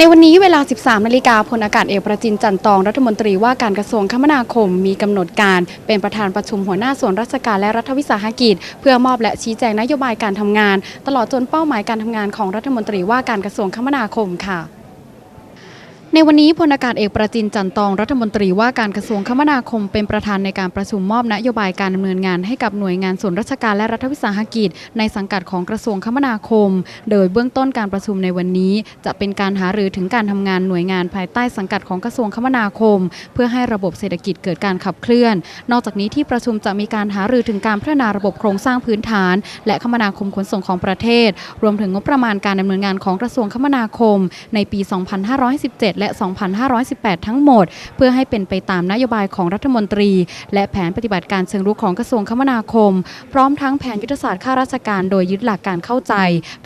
ในวันนี้เวลา 13 นาฬิกาพลอากาศเอกประจินจันตอง รัฐมนตรีว่าการกระทรวงคมนาคม มีกำหนดการเป็นประธานประชุมหัวหน้าส่วนราชการและรัฐวิสาหกิจ เพื่อมอบและชี้แจงนโยบายการทำงาน ตลอดจนเป้าหมายการทำงานของรัฐมนตรีว่าการกระทรวงคมนาคมค่ะ ในวันนี้พลอากาศเอกประจินจันตองรัฐมนตรีว่าการกระทรวงคมนาคมเป็นประธานในการประชุมมอบนโยบายการดำเนินงานให้กับหน่วยงานส่วนราชการและรัฐวิสาหกิจ ในสังกัดของกระทรวงคมนาคม โดยเบื้องต้นการประชุมในวันนี้ จะเป็นการหารือถึงการทำงานหน่วยงานภายใต้สังกัดของกระทรวงคมนาคม เพื่อให้ระบบเศรษฐกิจเกิดการขับเคลื่อน นอกจากนี้ที่ประชุมจะมีการหารือถึงการพัฒนาระบบโครงสร้างพื้นฐาน และคมนาคมขนส่งของประเทศ รวมถึงงบประมาณการดำเนินงานของกระทรวงคมนาคม ในปี 2517และ2518 ทั้งหมด เพื่อให้เป็นไปตามนโยบายของรัฐมนตรี และแผนปฏิบัติการเชิงรุกของกระทรวงคมนาคม พร้อมทั้งแผนยุทธศาสตร์ข้าราชการโดยยึดหลักการเข้าใจ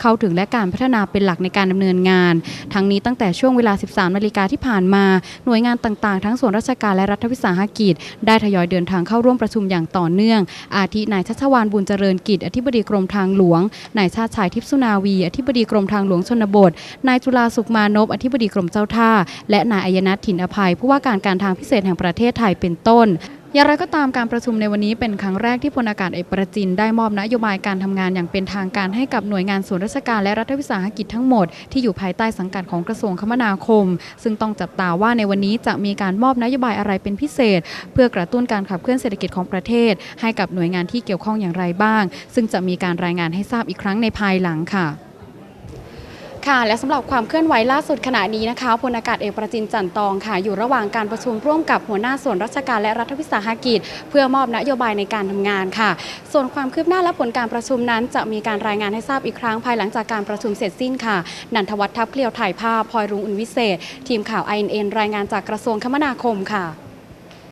เข้าถึงและการพัฒนาเป็นหลักในการดำเนินงาน ทั้งนี้ตั้งแต่ช่วงเวลา 13 นาฬิกาที่ผ่านมา หน่วยงานต่างๆ ทั้งส่วนราชการและรัฐวิสาหกิจ ได้ทยอยเดินทางเข้าร่วมประชุมอย่างต่อเนื่อง อาทินายชัชวานบุญเจริญกิจ อธิบดีกรมทางหลวง นายชาติชายทิพสุนาวี อธิบดีกรมทางหลวงชนบท นายจุลาสุขมานพ อธิบดีกรมเจ้าท่าและนายอัยนัทถิ่นอภัย ผู้ว่าการการทางพิเศษแห่งประเทศไทยเป็นต้นอย่างไรก็ตามการประชุมในวันนี้เป็นครั้งแรกที่พลอากาศเอกประจินได้มอบนโยบายการทำงานอย่างเป็นทางการให้กับหน่วยงานส่วนราชการและรัฐวิสาหกิจทั้งหมดที่อยู่ภายใต้สังกัดของกระทรวงคมนาคม ซึ่งต้องจับตาว่าในวันนี้จะมีการมอบนโยบายอะไรเป็นพิเศษ เพื่อกระตุ้นการขับเคลื่อนเศรษฐกิจของประเทศ ให้กับหน่วยงานที่เกี่ยวข้องอย่างไรบ้าง ซึ่งจะมีการรายงานให้ทราบอีกครั้งในภายหลังค่ะ ค่ะและสำหรับความเคลื่อนไหวล่าสุดขณะนี้นะคะพลอากาศเอกประจินจันทร์ตองค่ะ อยู่ระหว่างการประชุมร่วมกับหัวหน้าส่วนราชการและรัฐวิสาหกิจ เพื่อมอบนโยบายในการทำงานค่ะ ส่วนความคืบหน้าและผลการประชุมนั้นจะมีการรายงานให้ทราบอีกครั้งภายหลังจากการประชุมเสร็จสิ้นค่ะ นันทวัฒน์ทัพเกลียวถ่ายภาพพลอยรุ้งอุ่นวิเศษ ทีมข่าว INN รายงานจากกระทรวงคมนาคมค่ะ